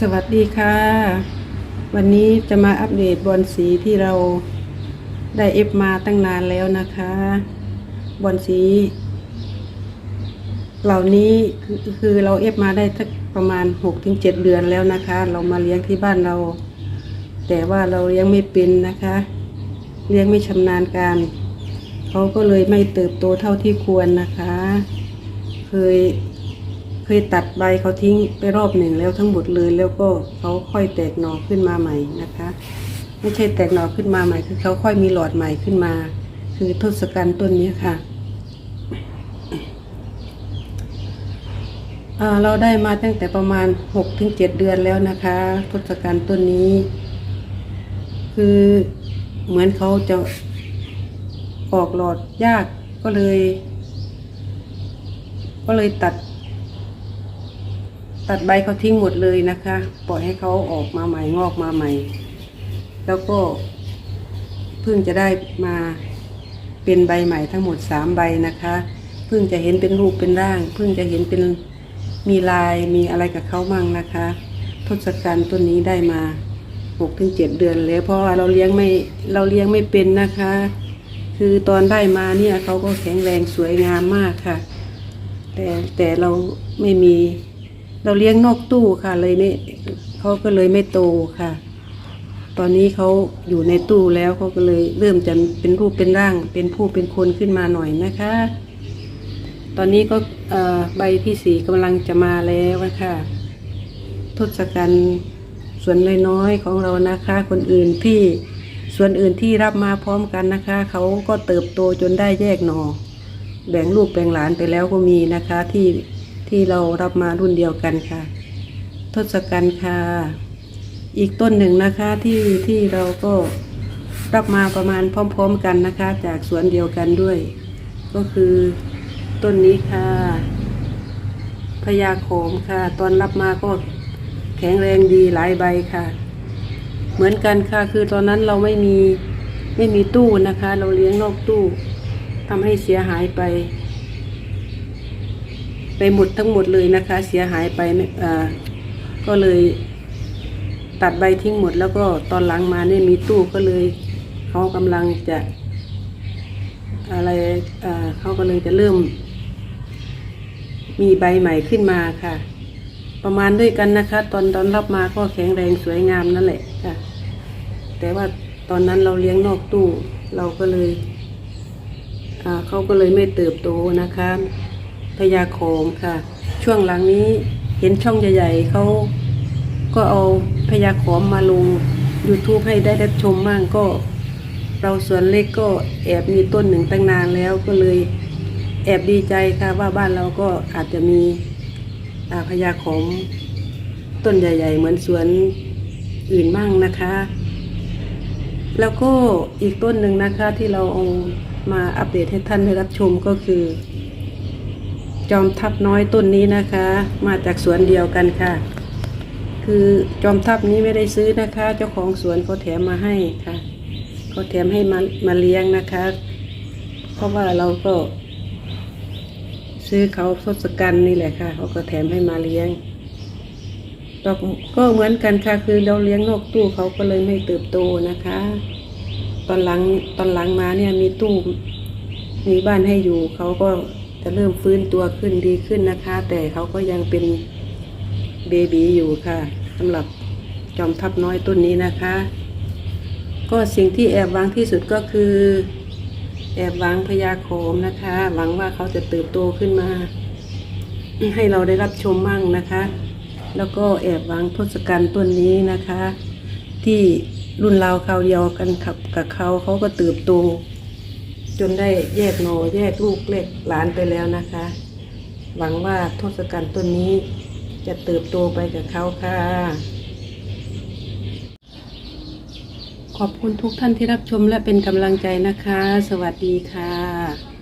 สวัสดีค่ะ วันนี้จะมาอัปเดตบอลสีที่เราได้เอฟมาตั้งนานแล้วนะคะ บอลสี เหล่านี้คือเราเอฟมาได้สักประมาณ 6-7 เดือนแล้วนะคะ เรามาเลี้ยงที่บ้านเรา แต่ว่าเราเลี้ยงไม่เป็นนะคะ เลี้ยงไม่ชำนาญการเขาก็เลยไม่เติบโตเท่าที่ควรนะคะ เคย เคยตัดใบเขาทิ้งไปรอบหนึ่งแล้วทั้งหมดเลย แล้วก็เขาค่อยแตกหน่อขึ้นมาใหม่นะคะ ไม่ใช่แตกหน่อขึ้นมาใหม่ คือเขาค่อยมีหลอดใหม่ขึ้นมา คือทศกัณฐ์ต้นนี้ค่ะเราได้มาตั้งแต่ประมาณหกถึงเจ็ดเดือนแล้วนะคะทศกัณฐ์ต้นนี้ คือเหมือนเขาจะออกหลอดยากก็เลย ก็เลยตัด ตัดใบเขาทิ้งหมดเลยนะคะ ปล่อยให้เขาออกมาใหม่งอกมาใหม่ แล้วก็เพิ่งจะได้มาเป็นใบใหม่ทั้งหมดสามใบนะคะ เพิ่งจะเห็นเป็นรูปเป็นร่าง เพิ่งจะเห็นเป็นมีลายมีอะไรกับเขามั่งนะคะ ทศกัณฐ์ต้นนี้ได้มาหกถึงเจ็ดเดือนแล้วเพราะว่าเราเลี้ยงไม่เราเลี้ยงไม่เป็นนะคะ คือตอนได้มาเนี่ยเขาก็แข็งแรงสวยงามมากค่ะ แต่แต่เราไม่มี เราเลี้ยงนอกตู้ค่ะ เลยนี่เขาก็เลยไม่โตค่ะ ตอนนี้เขาอยู่ในตู้แล้วเขาก็เลยเริ่มจะเป็นรูปเป็นร่าง เป็นผู้เป็นคนขึ้นมาหน่อยนะคะ ตอนนี้ก็ใบที่สีกำลังจะมาแล้วนะคะทศกัณฐ์ส่วนน้อยๆของเรานะคะ คนอื่นที่ส่วนอื่นที่รับมาพร้อมกันนะคะ เขาก็เติบโตจนได้แยกหนอแบ่งลูกแบ่งหลานไปแล้วก็มีนะคะที่ ที่เรารับมารุ่นเดียวกันค่ะ ทศกัณฐ์ค่ะ อีกต้นหนึ่งนะคะที่ที่เราก็รับมาประมาณพร้อม ๆ กันนะคะ จากสวนเดียวกันด้วย ก็คือต้นนี้ค่ะพญาโขมค่ะ ตอนรับมาก็แข็งแรงดีหลายใบค่ะ เหมือนกันค่ะคือตอนนั้นเราไม่มีไม่มีตู้นะคะ เราเลี้ยงนอกตู้ทำให้เสียหายไป ไปหมดทั้งหมดเลยนะคะ เสียหายไปอ่าก็เลยตัดใบทิ้งหมด แล้วก็ตอนหลังมาเนี่ยมีตู้ก็เลยเขากำลังจะ อะไรอ่าเขากำลังจะเริ่ม มีใบใหม่ขึ้นมาค่ะ ประมาณด้วยกันนะคะ ตอนตอนรับมาก็แข็งแรงสวยงามนั่นแหละค่ะ แต่ว่าตอนนั้นเราเลี้ยงนอกตู้ เราก็เลยอ่าเขาก็เลยไม่เติบโตนะคะ พญาโขงค่ะ ช่วงหลังนี้เห็นช่องใหญ่ๆเขาก็เอาพญาโขมมาลง YouTube ให้ได้รับชมบ้างก็ เราสวนเล็กก็แอบมีต้นหนึ่งตั้งนานแล้วก็เลยแอบดีใจค่ะว่าบ้านเราก็อาจจะมีพญาโขมต้นใหญ่ ๆ เหมือนสวนอื่นมั่งนะคะ แล้วก็อีกต้นหนึ่งนะคะที่เราเอามาอัปเดตให้ท่านได้รับชมก็คือ จอมทับน้อยต้นนี้นะคะ มาจากสวนเดียวกันค่ะ คือจอมทับนี้ไม่ได้ซื้อนะคะ เจ้าของสวนเขาแถมมาให้ค่ะเขาแถมให้มามาเลี้ยงนะคะ เพราะว่าเราก็ ซื้อเขาทศกัณฐ์นี่แหละค่ะเขาก็แถมให้มาเลี้ยงดอกก็เหมือนกันค่ะ คือเราเลี้ยงนอกตู้เขาก็เลยไม่เติบโตนะคะ ตอนหลังตอนหลังมาเนี่ยมีตู้มีบ้านให้อยู่เขาก็ จะเริ่มฟื้นตัวขึ้นดีขึ้นนะคะ แต่เขาก็ยังเป็นเบบีอยู่ค่ะสำหรับจอมทับน้อยต้นนี้นะคะ ก็สิ่งที่แอบหวังที่สุดก็คือ แอบหวังพญาโขมนะคะ หวังว่าเขาจะเติบโตขึ้นมา ให้เราได้รับชมมั่งนะคะ แล้วก็แอบหวังทศกัณฐ์ต้นนี้นะคะ ที่รุ่นราวคราเดียวกันกับกับเขาเขาก็เติบโต จนได้แยกโนแยกลูกเล็กหลานไปแล้วนะคะ หวังว่าทศกัณฐ์ต้นนี้จะเติบโตไปกับเขาค่ะ ขอบคุณทุกท่านที่รับชมและเป็นกำลังใจนะคะ สวัสดีค่ะ